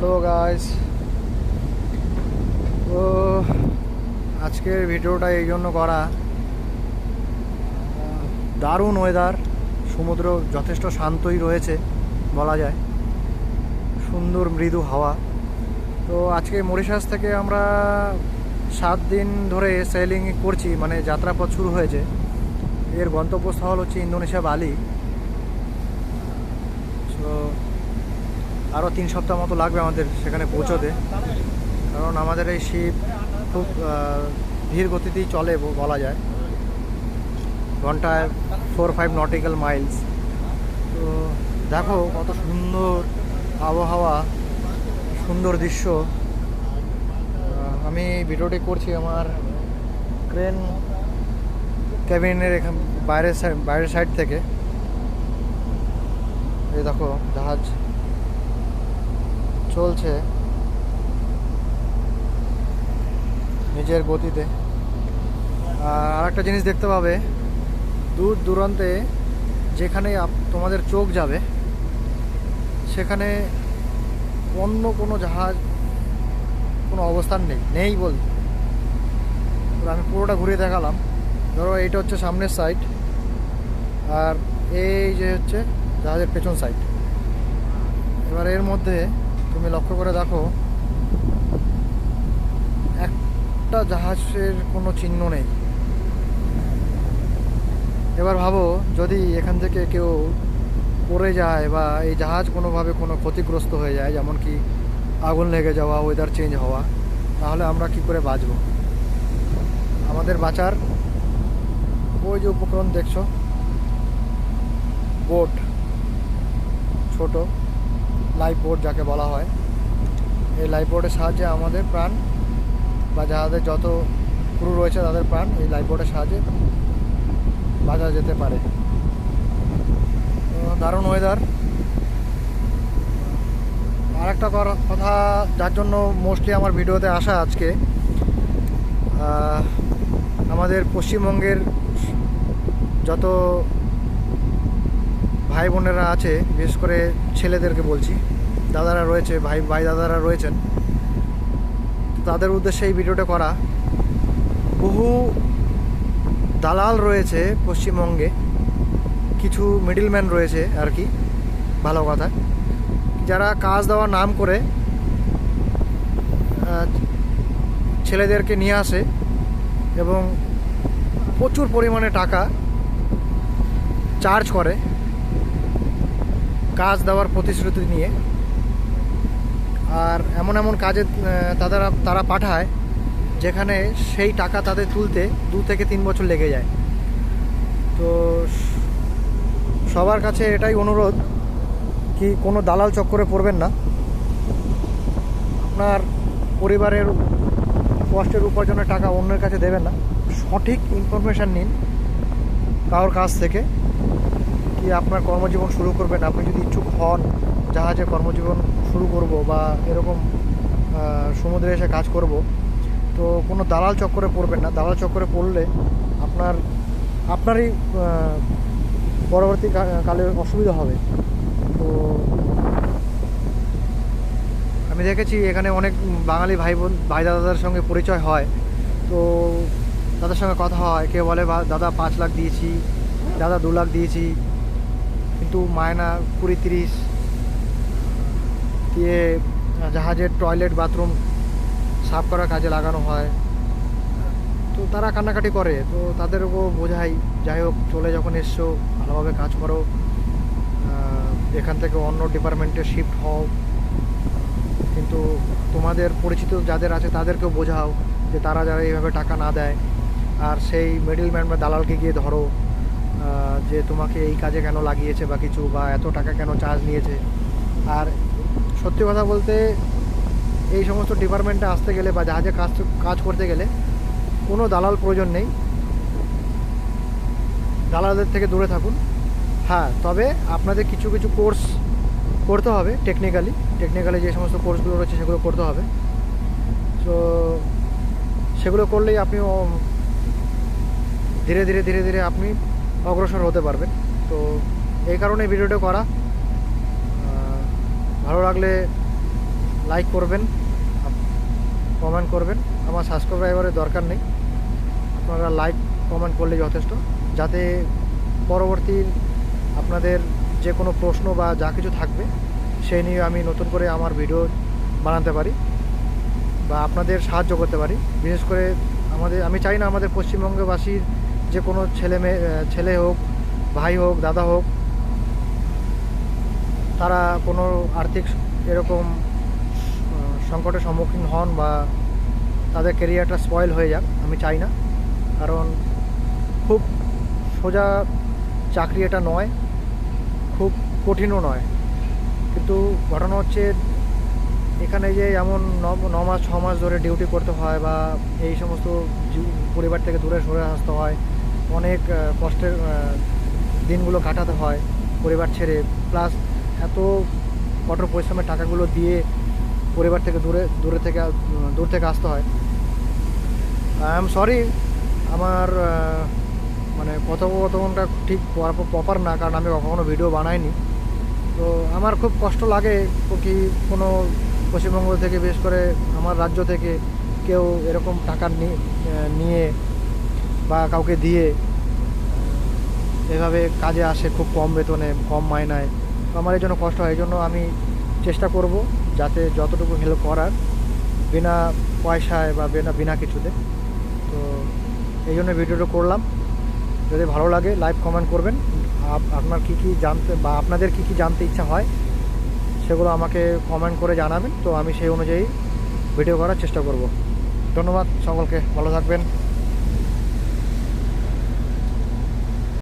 Hello guys তো আজকের ভিডিওটা এই জন্য করা দারুণ ওয়েদার সমুদ্র যথেষ্ট শান্তই রয়েছে বলা যায়, সুন্দর মৃদু হাওয়া। তো আজকে মরিশাস থেকে আমরা সাত দিন ধরে সেলিং করছি মানে যাত্রাপথ শুরু হয়েছে। এর গন্তব্যস্থল হচ্ছে ইন্দোনেশিয়া, বালি। তো আরও তিন সপ্তাহ মতো লাগবে আমাদের সেখানে পৌঁছতে। কারণ আমাদের এই শিপ খুব ধীর গতিতেই চলে বলা যায়। ঘন্টায় ফোর ফাইভ নটিক্যাল মাইলস তো দেখো কত সুন্দর আবহাওয়া, সুন্দর দৃশ্য। আমি ভিডিওটি করছি আমার ক্রেন ক্যাবিনের এখান, বাইরের সাইড বাইরের সাইড থেকে। এই দেখো জাহাজ। চলছে নিজের গতিতে। আর আরেকটা জিনিস দেখতে পাবে, দূর দূরান্তে যেখানে তোমাদের চোখ যাবে, সেখানে অন্য কোনো জাহাজ, কোনো অবস্থান নেই নেই বল আমি পুরোটা ঘুরিয়ে দেখালাম। ধরো এইটা হচ্ছে সামনের সাইড আর এই যে হচ্ছে জাহাজের পেছন সাইড এবার এর মধ্যে তুমি লক্ষ্য করে দেখো, একটা জাহাজের কোনো চিহ্ন নেই। এবার ভাবো, যদি এখান থেকে কেউ পড়ে যায় বা এই জাহাজ কোনোভাবে কোনো ক্ষতিগ্রস্ত হয়ে যায়, যেমন কি আগুন লেগে যাওয়া ওয়েদার চেঞ্জ হওয়া, তাহলে আমরা কি করে বাঁচব? আমাদের বাঁচার ওই যে উপকরণ দেখছ? বোট ছোট। লাইফ বোর্ড যাকে বলা হয়। এই লাইফ বোর্ডের সাহায্যে আমাদের প্রাণ বা যাদের যত ক্রু রয়েছে তাদের প্রাণ এই লাইফ বোর্ডের সাহায্যে বাঁচা যেতে পারে। দারুণ ওয়েদার আর একটা কথা যার জন্য মোস্টলি আমার ভিডিওতে আসা আজকে আমাদের পশ্চিমবঙ্গের যত ভাই বোনেরা আছে, বিশেষ করে ছেলেদেরকে বলছি দাদারা রয়েছে, ভাই ভাই দাদারা রয়েছেন। তাদের উদ্দেশ্যে এই ভিডিওটা করা। বহু দালাল রয়েছে পশ্চিমবঙ্গে। কিছু মিডিলম্যান রয়েছে আর কি, ভালো কথা। যারা কাজ দেওয়ার নাম করে ছেলেদেরকে নিয়ে আসে এবং প্রচুর পরিমাণে টাকা চার্জ করে কাজ দেওয়ার প্রতিশ্রুতি নিয়ে। আর এমন এমন কাজে তাদের, তারা পাঠায়, যেখানে সেই টাকা তাদের তুলতে দু থেকে তিন বছর লেগে যায়। তো সবার কাছে এটাই অনুরোধ কি কোনো দালাল চক্করে পড়বেন না। আপনার পরিবারের কষ্টের উপার্জনের টাকা অন্যের কাছে দেবেন না। সঠিক ইনফরমেশান নিন কারোর কাছ থেকে, কি আপনার কর্মজীবন শুরু করবেন, আপনি যদি ইচ্ছুক হন। জাহাজে কর্মজীবন শুরু করব বা এরকম সমুদ্রে এসে কাজ করব, তো কোনো দালাল চক্করে পড়বেন না। দালাল চক্করে পড়লে আপনার, আপনারই পরবর্তী কালে অসুবিধা হবে। তো আমি দেখেছি এখানে অনেক বাঙালি ভাই বোন, ভাই দাদাদের সঙ্গে পরিচয় হয়। তো তাদের সঙ্গে কথা হয়। কেউ বলে, "বা- দাদা, পাঁচ লাখ দিয়েছি। দাদা, দু লাখ দিয়েছি। কিন্তু মায়না কুড়ি তিরিশ দিয়ে জাহাজের টয়লেট বাথরুম সাফ করার কাজে লাগানো হয়। তো তারা কান্নাকাটি করে, তো তাদেরও বোঝাই, যাই হোক, চলে যখন এসছো, ভালোভাবে কাজ করো। এখান থেকে অন্য ডিপার্টমেন্টে শিফট হও। কিন্তু তোমাদের পরিচিত যাদের আছে, তাদেরকেও বোঝাও যে তারা যারা এইভাবে টাকা না দেয়। আর সেই মিডলম্যান বা দালালকে গিয়ে ধরো যে তোমাকে এই কাজে কেন লাগিয়েছে বা কিছু বা এত টাকা কেন চার্জ নিয়েছে। আর সত্যি কথা বলতে এই সমস্ত ডিপার্টমেন্টে আসতে গেলে বা জাহাজে কাজ কাজ করতে গেলে কোনো দালাল প্রয়োজন নেই। দালালদের থেকে দূরে থাকুন। হ্যাঁ তবে আপনাদের কিছু কিছু কোর্স করতে হবে টেকনিক্যালি টেকনিক্যালি যে সমস্ত কোর্সগুলো রয়েছে সেগুলো করতে হবে। তো সেগুলো করলেই আপনি ধীরে ধীরে ধীরে ধীরে আপনি অগ্রসর হতে পারবেন। তো এই কারণে ভিডিওটা করা। ভালো লাগলে লাইক করবেন কমেন্ট করবেন। আমার সাবস্ক্রাইবারের দরকার নেই। আপনারা লাইক কমেন্ট করলে যথেষ্ট। যাতে পরবর্তী আপনাদের যে কোনো প্রশ্ন বা যা কিছু থাকবে সেই নিয়ে আমি নতুন করে আমার ভিডিও বানাতে পারি বা আপনাদের সাহায্য করতে পারি। বিশেষ করে আমাদের, আমি চাই না আমাদের পশ্চিমবঙ্গবাসীর যে কোনো ছেলে মেয়ে, ছেলে হোক, ভাই হোক, দাদা হোক তারা কোনো আর্থিক এরকম সংকটের সম্মুখীন হন বা তাদের কেরিয়ারটা স্পয়েল হয়ে যাক, আমি চাই না। কারণ খুব সোজা চাকরি এটা নয়, খুব কঠিনও নয়। কিন্তু ঘটনা হচ্ছে, এখানে যে এমন ন- ন মাস, ছ মাস ধরে ডিউটি করতে হয় বা এই সমস্ত পরিবার থেকে দূরে সরে আসতে হয়, অনেক কষ্টের দিনগুলো কাটাতে হয় পরিবার ছেড়ে। প্লাস এত কঠোর পরিশ্রমের টাকাগুলো দিয়ে পরিবার থেকে দূরে দূরে থেকে দূর থেকে আসতে হয়। আই এম সরি, আমার মানে কথোপকথনটা ঠিক প্রপার না, কারণ আমি কখনো ভিডিও বানাইনি। তো আমার খুব কষ্ট লাগে কি কোনো পশ্চিমবঙ্গ থেকে, বিশেষ করে আমার রাজ্য থেকে কেউ এরকম টাকা নিয়ে বা কাউকে দিয়ে এভাবে কাজে আসে খুব কম বেতনে, কম মায়নায় তো আমার এই জন্য কষ্ট হয় এই জন্য আমি চেষ্টা করব যাতে যতটুকু হেল্প করার বিনা পয়সায় বা বিনা বিনা কিছুতে। তো এই জন্য ভিডিওটা করলাম। যদি ভালো লাগে লাইভ কমেন্ট করবেন। আপ- আপনার কি কি জানতে বা আপনাদের কি কি জানতে ইচ্ছা হয়, সেগুলো আমাকে কমেন্ট করে জানাবেন। তো আমি সেই অনুযায়ী ভিডিও করার চেষ্টা করব। ধন্যবাদ সকলকে, ভালো থাকবেন।